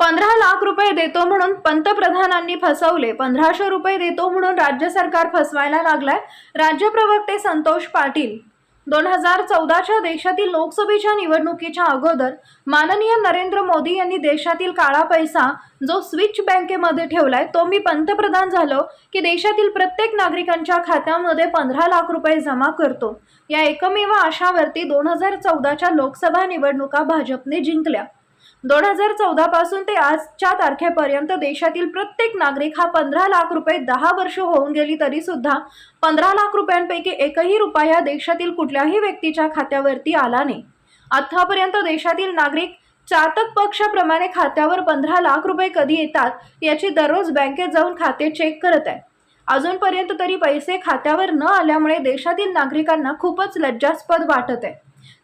पंधरा लाख रुपये देतो म्हणून पंतप्रधानांनी फसवले. पंधराशे रुपये देतो म्हणून राज्य सरकार फसवायला लागलाय. राज्य प्रवक्ते संतोष पाटील. दोन हजार चौदाच्या देशातील लोकसभेच्या निवडणुकीच्या अगोदर माननीय नरेंद्र मोदी यांनी देशातील काळा पैसा जो स्विच बँकेमध्ये ठेवलाय तो मी पंतप्रधान झालो की देशातील प्रत्येक नागरिकांच्या खात्यामध्ये पंधरा लाख रुपये जमा करतो. या एकमेव आशावरती दोन हजार चौदाच्या लोकसभा निवडणुका भाजपने जिंकल्या. दोन हजार चौदा पासून ते आजच्या तारखेपर्यंत देशातील प्रत्येक नागरिक हा पंधरा लाख रुपये दहा वर्ष होऊन गेली तरी सुद्धा पंधरा लाख रुपयांपैकी एकही रुपया देशातील कुठल्याही व्यक्तीच्या खात्यावरती आला नाही. आतापर्यंत देशातील नागरिक चातक पक्षाप्रमाणे खात्यावर पंधरा लाख रुपये कधी येतात याची दररोज बँकेत जाऊन खाते चेक करत आहे. अजूनपर्यंत तरी पैसे खात्यावर न आल्यामुळे देशातील नागरिकांना खूपच लज्जास्पद वाटत आहे.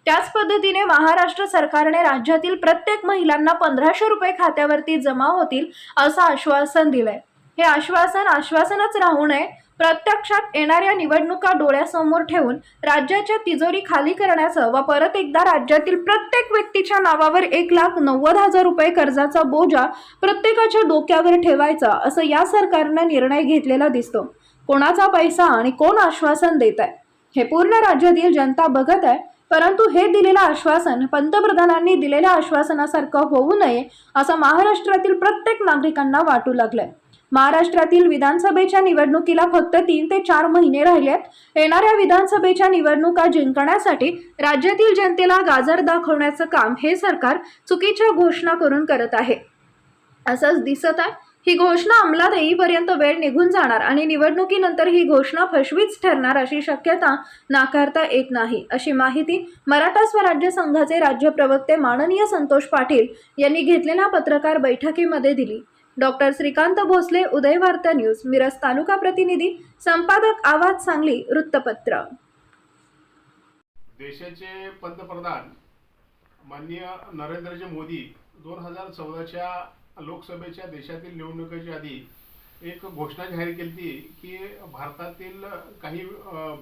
त्याच पद्धतीने महाराष्ट्र सरकारने राज्यातील प्रत्येक महिलांना पंधराशे रुपये खात्यावरती जमा होतील असं आश्वासन दिलंय. हे आश्वासन आश्वासनच राहू नये. प्रत्यक्षात येणाऱ्या निवडणुका डोळ्यासमोर ठेवून राज्याच्या तिजोरी खाली करण्याचं व परत एकदा राज्यातील प्रत्येक व्यक्तीच्या नावावर एक लाख नव्वद हजार रुपये कर्जाचा बोजा प्रत्येकाच्या डोक्यावर ठेवायचा असं या सरकारनं निर्णय घेतलेला दिसतो. कोणाचा पैसा आणि कोण आश्वासन देत आहे हे पूर्ण राज्यातील जनता बघत आहे. परंतु हे दिलेलं आश्वासन पंतप्रधानांनी दिलेल्या आश्वासनासारखं होऊ नये असं महाराष्ट्रातील प्रत्येक नागरिकांना वाटू लागलंय. महाराष्ट्रातील विधानसभेच्या निवडणुकीला फक्त तीन ते चार महिने राहिलेत. येणाऱ्या विधानसभेच्या निवडणुका जिंकण्यासाठी राज्यातील जनतेला गाजर दाखवण्याचं काम हे सरकार चुकीच्या घोषणा करून करत आहे. असंच दिसत आहे. ही घोषणा अंमलात येईपर्यंत वेळ निघून जाणार आणि निवडणुकीनंतर ही घोषणा फसवीच ठरणार अशी शक्यता नाकारता येत नाही अशी माहिती मराठा स्वराज्य संघाचे राज्य प्रवक्ते माननीय संतोष पाटील यांनी घेतलेल्या पत्रकार बैठकीमध्ये दिली. डॉक्टर श्रीकांत भोसले उदयवार्ता न्यूज मिरज तालुका प्रतिनिधी संपादक आवाज सांगली वृत्तपत्र. देशाचे पंतप्रधान माननीय नरेंद्रजी मोदी दोन हजार चौदाच्या लोकसभेच्या देशातील निवडणुकीच्या आधी एक घोषणा जाहीर केली होती की भारतातील काही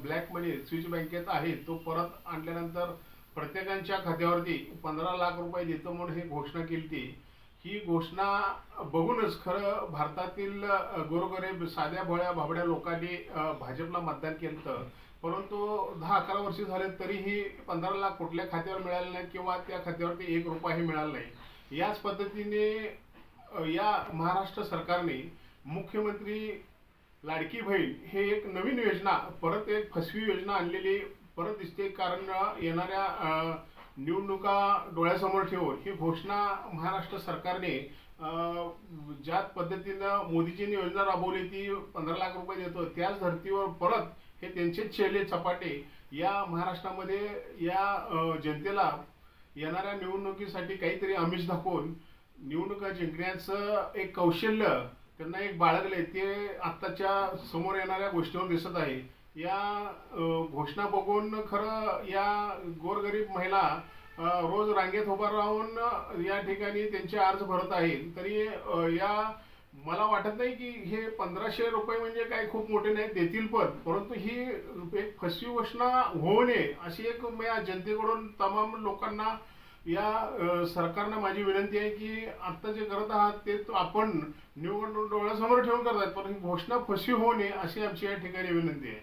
ब्लॅक मनी स्विच बँकेत आहे तो परत आणल्यानंतर प्रत्येकांच्या खात्यावरती पंधरा लाख रुपये देतो म्हणून ही घोषणा केली होती ही घोषणा बघूनच खरं भारतातील गोरगरीब साध्या भोळ्या भाबड्या लोकांनी भाजपला मतदान केलं होतं परंतु दहा अकरा वर्ष झाले तरीही पंधरा लाख कुठल्या खात्यावर मिळाले नाही किंवा त्या खात्यावरती एक रुपयाही मिळाला नाही. याच पद्धतीने या महाराष्ट्र सरकारने मुख्यमंत्री लाडकी बहीण हे एक नवीन योजना परत एक फसवी योजना आणलेली परत दिसते कारण येणाऱ्या निवडणुका डोळ्यासमोर ठेवून ही घोषणा महाराष्ट्र सरकारने ज्या पद्धतीनं मोदीजींनी योजना राबवली ती पंधरा लाख रुपये देतो त्याच धर्तीवर परत हे त्यांचेच चेले चपाटे या महाराष्ट्रामध्ये या जनतेला येणाऱ्या निवडणुकीसाठी काहीतरी आमिष दाखवून निवडणुका जिंकण्याचं एक कौशल्य त्यांना एक बाळगले ते आत्ताच्या समोर येणाऱ्या गोष्टीवर दिसत आहे. या घोषणा बघून खरं या गोरगरीब महिला रोज रांगेत उभा राहून या ठिकाणी त्यांचे अर्ज भरत आहेत. तरी या मला वाटत नाही की हे पंधराशे रुपये म्हणजे काय खूप मोठे नाही देतील पण. परंतु ही एक फसवी घोषणा होऊ नये अशी एक मी जनतेकडून तमाम लोकांना या सरकारनं माझी विनंती आहे की आता जे करत आहात ते तो आपण निवडणूक डोळ्यासमोर ठेवून करत आहेत पण ही घोषणा फशी होऊ नये अशी आमची या ठिकाणी विनंती आहे.